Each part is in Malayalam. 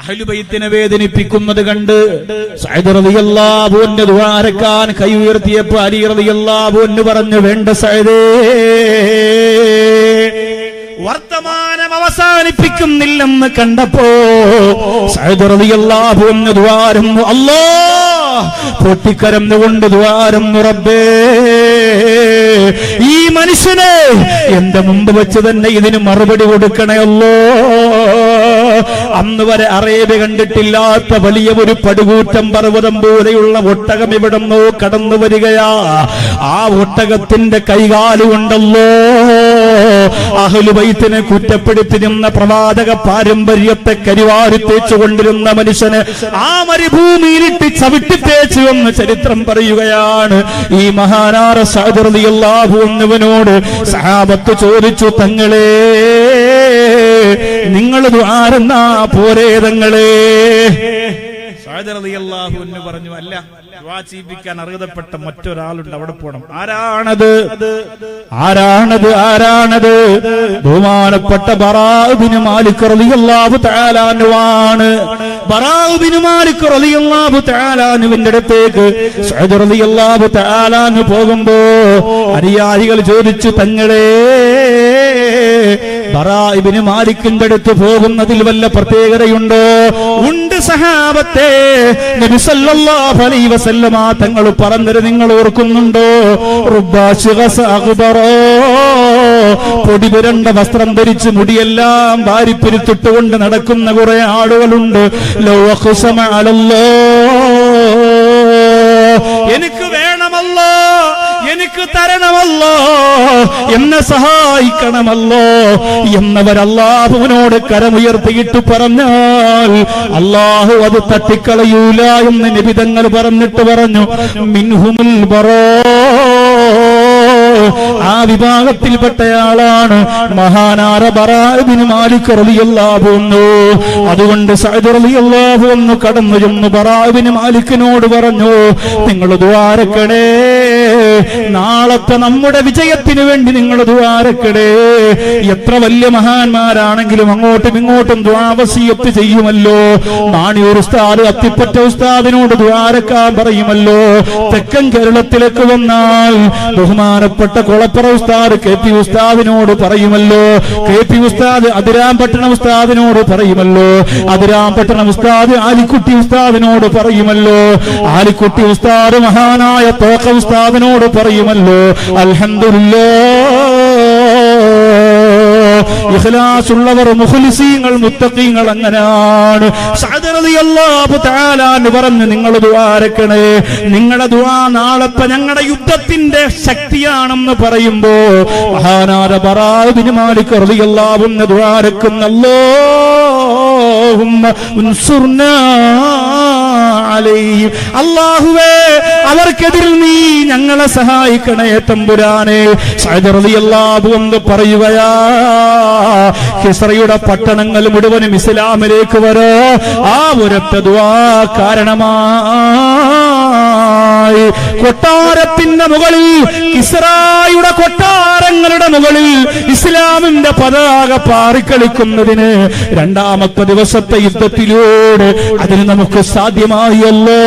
അഹലുബൈത്തിനെ വേദനിപ്പിക്കുന്നത് കണ്ട് സയ്യിദ് റളിയല്ലാഹുവിന്റെ ദ്വാരക്കാൻ കൈ ഉയർത്തിയപ്പോ അലി റളിയല്ലാഹുവിന് പറഞ്ഞു വേണ്ട സൈദേ വർത്തമാനം അവസാനിപ്പിക്കുന്നില്ലെന്ന് കണ്ടപ്പോ സയ്യിദ് റളിയല്ലാഹുവിന് ദ്വാരം പൊട്ടിക്കരന്നു പൊട്ടിക്കരന്നുകൊണ്ട് ദ്വാരം റബ്ബേ ഈ മനുഷ്യനെ എന്റെ മുമ്പ് വെച്ച് തന്നെ ഇതിന് മറുപടി കൊടുക്കണേ കൊടുക്കണയല്ലോ. അന്ന് വരെ അറേബ്യ കണ്ടിട്ടില്ലാത്ത വലിയ ഒരു പടുകൂറ്റം പർവതം പോലെയുള്ള ഒട്ടകം ഇവിടുന്നോ കടന്നു വരികയാ. ആ ഒട്ടകത്തിന്റെ കൈകാലുകൊണ്ടല്ലോ അഹലുബൈത്തിനെ കുറ്റപ്പെടുത്തിരുന്ന പ്രവാചക പാരമ്പര്യത്തെ കരിവാരി തേച്ചു കൊണ്ടിരുന്ന മനുഷ്യന് ആ മരുഭൂമിയിലിട്ട് ചവിട്ടി തേച്ചു എന്ന് ചരിത്രം പറയുകയാണ്. ഈ മഹാനാറ സാദർദിയല്ലാഹു എന്നവനോട് സഹാബത്ത് ചോദിച്ചു തങ്ങളെ നിങ്ങൾ ആരെന്നാ പോരേ തങ്ങളെ? സാദർദിയല്ലാഹു എന്ന് പറഞ്ഞു അല്ല ചെയ്യിപ്പിക്കാൻ അർഹതപ്പെട്ട മറ്റൊരാളുണ്ട് അവിടെ പോണം. ആരാണത്? ആരാണത്? ആരാണത്? ബഹുമാനപ്പെട്ട ബറാബിന് മാലിക് റളിയല്ലാഹു തആലാനുവാണ് ബറാബിന് മാലിക് റളിയല്ലാഹു തആലാനുവിന്റെ അടുത്തേക്ക് സഅദ് റളിയല്ലാഹു തആലാനു പോകുമ്പോ അനുയായികൾ ചോദിച്ചു തങ്ങളെ ബറാഇബിന് മാലിക്കിന്റെ അടുത്ത് പോകുന്നതിൽ വല്ല പ്രത്യേകതയുണ്ടോ? ഉണ്ട് സഹാബത്തെ. വസല്ലമ തങ്ങൾ പറഞ്ഞത് നിങ്ങൾ ഓർക്കുന്നുണ്ടോ? റുബ്ബാശിഗസ അഖ്ബറോ. പൊടി പുരണ്ട വസ്ത്രം ധരിച്ച് മുടിയെല്ലാം വാരിപ്പിരുത്തിട്ടുകൊണ്ട് നടക്കുന്ന കുറെ ആളുകളുണ്ട്. ലൗ അഖ്സമ അലല്ലോ തരണമല്ലോ. എന്നെ സഹായിക്കണമല്ലോ. എന്നവർ അള്ളാഹുവിനോട് കരമുയർത്തിയിട്ട് പറഞ്ഞാൽ അള്ളാഹു അത് തട്ടിക്കളയൂല എന്ന് നിബിതങ്ങൾ പറഞ്ഞിട്ട് പറഞ്ഞു. മിൻഹുമുൽ ബറോ. ആ വിഭാഗത്തിൽപ്പെട്ടയാളാണ് മഹാനാര ബറാബിന് മാലിക് അതുകൊണ്ട് സഅദ് റളിയല്ലാഹു അൻഹു കടന്നു ചെന്ന് ബറാബിന് മാലിക്കിനോട് പറഞ്ഞു നിങ്ങൾ ദ്വാരക്കണേ നാളത്തെ നമ്മുടെ വിജയത്തിന് വേണ്ടി നിങ്ങൾ ദ്വാരക്കടേ എത്ര വലിയ മഹാന്മാരാണെങ്കിലും അങ്ങോട്ടും ഇങ്ങോട്ടും ദ്വാവസീയത്ത് ചെയ്യുമല്ലോ. നാണിയൂർ ഉസ്താദ് അത്തിപ്പറ്റ ഉസ്താദിനോട് ദ്വാരക്കാൻ പറയുമല്ലോ. തെക്കൻ കേരളത്തിലേക്ക് വന്നാൽ ബഹുമാനപ്പെട്ട ഉസ്താദ് കെ പി ഉസ്താദിനോട് പറയുമല്ലോ. കെ പി ഉസ്താദ് അതിരാമ്പട്ടണം ഉസ്താദിനോട് പറയുമല്ലോ. അതിരാമ്പട്ടണം ഉസ്താദ് ആലിക്കുട്ടി ഉസ്താദിനോട് പറയുമല്ലോ. ആലിക്കുട്ടി ഉസ്താദ് മഹാനായ തോക്ക ഉസ്താദിനോട് പറയുമല്ലോ. അൽഹംദുലില്ലാ ഇഖ്ലാസുള്ളവർ മുഖ്ലിസീങ്ങൾ മുത്തഖീങ്ങൾ അങ്ങനെയാണ് പറഞ്ഞു നിങ്ങൾ ദ്വാരക്കണേ നിങ്ങളുടെ ദ്വാ നാളെപ്പ ഞങ്ങളുടെ യുദ്ധത്തിന്റെ ശക്തിയാണെന്ന് പറയുമ്പോ മഹാനാര ബറാബിന് മാലിക് റളിയല്ലാഹു അലൈഹിം. അല്ലാഹുവേ അവർക്കെതിരിൽ നീ ഞങ്ങളെ സഹായിക്കണേ തമ്പുരാനെ. സഅദ് റളിയല്ലാഹു അൻഹു പറയുകയാ ഹിസ്രയുടെ പട്ടണങ്ങൾ മുഴുവനും ഇസ്ലാമിലേക്ക് വരോ. ആ ഒരൊറ്റ ദുആ കാരണമായി കൊട്ടാരത്തിന്റെ മുകളിൽ ഇസ്രായുടെ കൊട്ടാരങ്ങളുടെ മുകളിൽ ഇസ്ലാമിന്റെ പതാക പാറിക്കളിക്കുന്നതിന് രണ്ടാമത്തെ ദിവസത്തെ യുദ്ധത്തിലൂടെ അതിന് നമുക്ക് സാധ്യമായല്ലോ.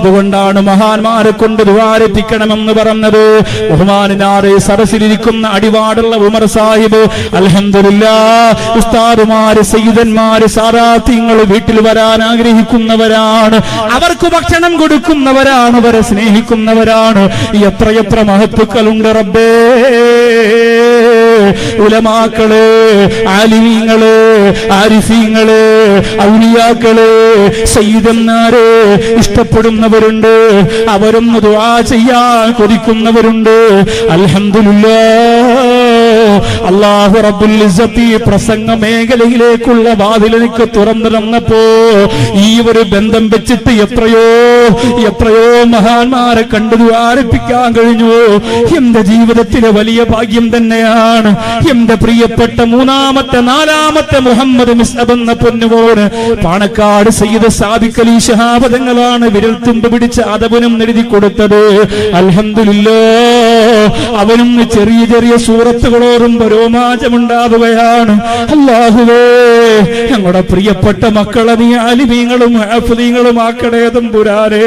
അതുകൊണ്ടാണ് മഹാന്മാരെ കൊണ്ട് ദ്വാരത്തിക്കണമെന്ന് പറഞ്ഞത്. ബഹുമാനാറെ സരസിലിരിക്കുന്ന അടിവാടുള്ള ഉമർ സാഹിബ് അലഹമില്ല ഉസ്താദുമാര് സയ്യിദന്മാര് സാറാത്തിങ്ങൾ വീട്ടിൽ വരാൻ ആഗ്രഹിക്കുന്നവരാണ്. അവർക്ക് ഭക്ഷണം കൊടുക്കുന്നവരാണ് അവരെ സ്നേഹിക്കുന്നവരാണ്. എത്രയെത്ര മഹത്തുക്കളുണ്ട് റബ്ബേ. ഉലമാക്കൾ ആലിമീങ്ങൾ ആരിഫീങ്ങൾ ഔലിയാക്കൾ സയ്യിദന്മാര് ഇഷ്ടപ്പെടുന്നവരുണ്ട്. അവരൊന്ന് ദുആ ചെയ്യാൻ കൊതിക്കുന്നവരുണ്ട്. അൽഹംദുലില്ലാ അള്ളാഹു റബ്ബുൽ പ്രസംഗ മേഖലയിലേക്കുള്ള വാതിൽ എനിക്ക് തുറന്നു തന്നപ്പോ ഈ ഒരു ബന്ധം വെച്ചിട്ട് എത്രയോ എത്രയോ മഹാന്മാരെ കണ്ടു ആരംഭിക്കാൻ കഴിഞ്ഞു. എന്റെ ജീവിതത്തിലെ വലിയ ഭാഗ്യം തന്നെയാണ്. എന്റെ പ്രിയപ്പെട്ട മൂന്നാമത്തെ നാലാമത്തെ മുഹമ്മദ് മിസ്അബ് എന്ന പൊന്നുപോണ് പാണക്കാട് സയ്യിദ് സാദിഖ് അലി വിരൽ തുമ്പ് പിടിച്ച് അതവനും എഴുതി കൊടുത്തത്. അൽഹംദുലില്ലാ അവനും ചെറിയ ചെറിയ സൂറത്തുകളോറും കേൾക്കുമ്പോ ഉണ്ടാവുകയാണ് അല്ലാഹുവേ ഞങ്ങളുടെ പ്രിയപ്പെട്ട മക്കളെ നീ അലിമീങ്ങളും ആഫലീങ്ങളും ആക്കണേ തമ്പുരാനെ.